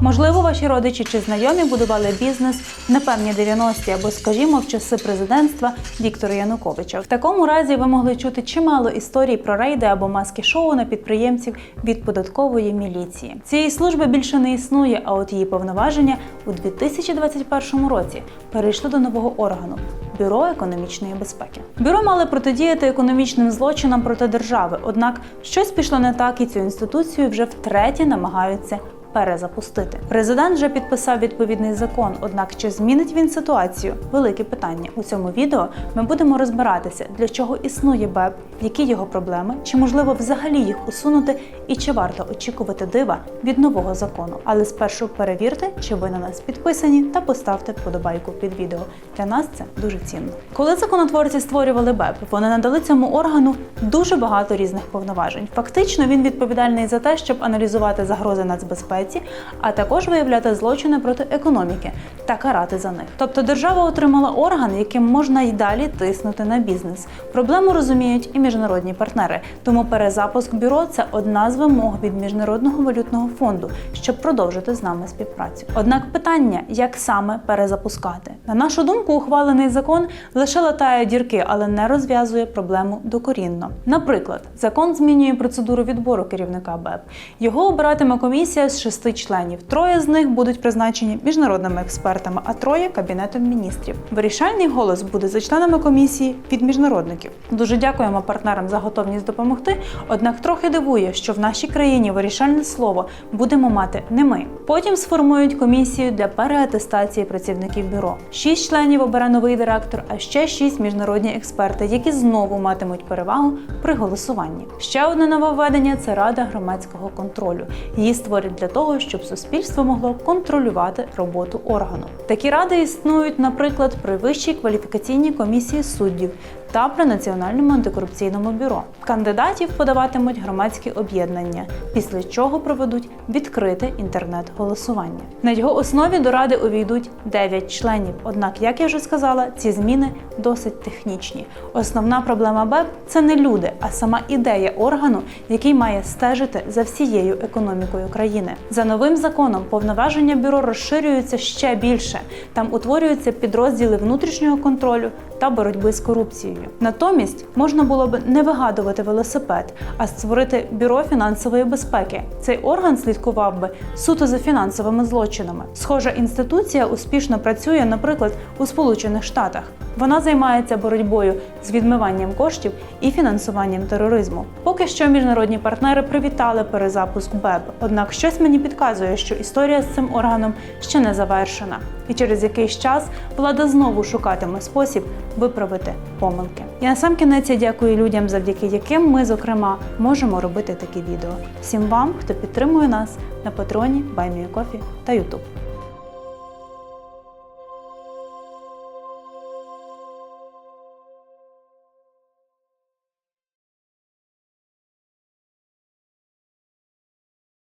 Можливо, ваші родичі чи знайомі будували бізнес в непевні 90-ті або, скажімо, в часи президентства Віктора Януковича. В такому разі ви могли чути чимало історій про рейди або маски шоу на підприємців від податкової міліції. Цієї служби більше не існує, а от її повноваження у 2021 році перейшли до нового органу Бюро економічної безпеки. Бюро мали протидіяти економічним злочинам проти держави. Однак щось пішло не так, і цю інституцію вже втретє намагаються перезапустити. Президент вже підписав відповідний закон. Однак чи змінить він ситуацію? Велике питання. У цьому відео ми будемо розбиратися, для чого існує БЕП, які його проблеми, чи можливо взагалі їх усунути, і чи варто очікувати дива від нового закону. Але спершу перевірте, чи ви на нас підписані, та поставте вподобайку під відео. Для нас це дуже цінно. Коли законотворці створювали БЕП, вони надали цьому органу дуже багато різних повноважень. Фактично, він відповідальний за те, щоб аналізувати загрози нацбезпеці, а також виявляти злочини проти економіки та карати за них. Тобто держава отримала орган, яким можна й далі тиснути на бізнес. Проблему розуміють і міжнародні партнери. Тому перезапуск бюро це одна з вимог від міжнародного валютного фонду, щоб продовжити з нами співпрацю. Однак питання, як саме перезапускати, на нашу думку, ухвалений закон лише латає дірки, але не розв'язує проблему докорінно. Наприклад, закон змінює процедуру відбору керівника БЕП. Його обиратиме комісія з шести членів. Троє з них будуть призначені міжнародними експертами, а троє кабінетом міністрів. Вирішальний голос буде за членами комісії від міжнародників. Дуже дякуємо партнерам за готовність допомогти. Однак трохи дивує, що в нашій країні вирішальне слово будемо мати не ми. Потім сформують комісію для переатестації працівників бюро. Шість членів обере новий директор, а ще шість міжнародні експерти, які знову матимуть перевагу при голосуванні. Ще одне нововведення це рада громадського контролю. Її створять для того, щоб суспільство могло контролювати роботу органу. Такі ради існують, наприклад, при вищій кваліфікаційній комісії суддів та при національному антикорупційному бюро. Кандидатів подаватимуть громадські об'єднання, після чого проведуть відкрите інтернет-голосування. На його основі до ради увійдуть 9 членів. Однак, як я вже сказала, ці зміни досить технічні. Основна проблема БЕП це не люди, а сама ідея органу, який має стежити за всією економікою країни. За новим законом повноваження бюро розширюються ще більше. Там утворюються підрозділи внутрішнього контролю та боротьби з корупцією. Натомість можна було б не вигадувати велосипед, а створити бюро фінансової безпеки. Цей орган слідкував би суто за фінансовими злочинами. Схожа інституція успішно працює, наприклад, у Сполучених Штатах. Вона займається боротьбою з відмиванням коштів і фінансуванням тероризму. Поки що міжнародні партнери привітали перезапуск БЕБ. Однак щось мені підказує, що історія з цим органом ще не завершена, і через якийсь час влада знову шукатиме спосіб виправити помилки. І на сам кінець я дякую людям, завдяки яким ми, зокрема, можемо робити такі відео. Всім вам, хто підтримує нас на патроні, Баймію Кофі та Ютуб.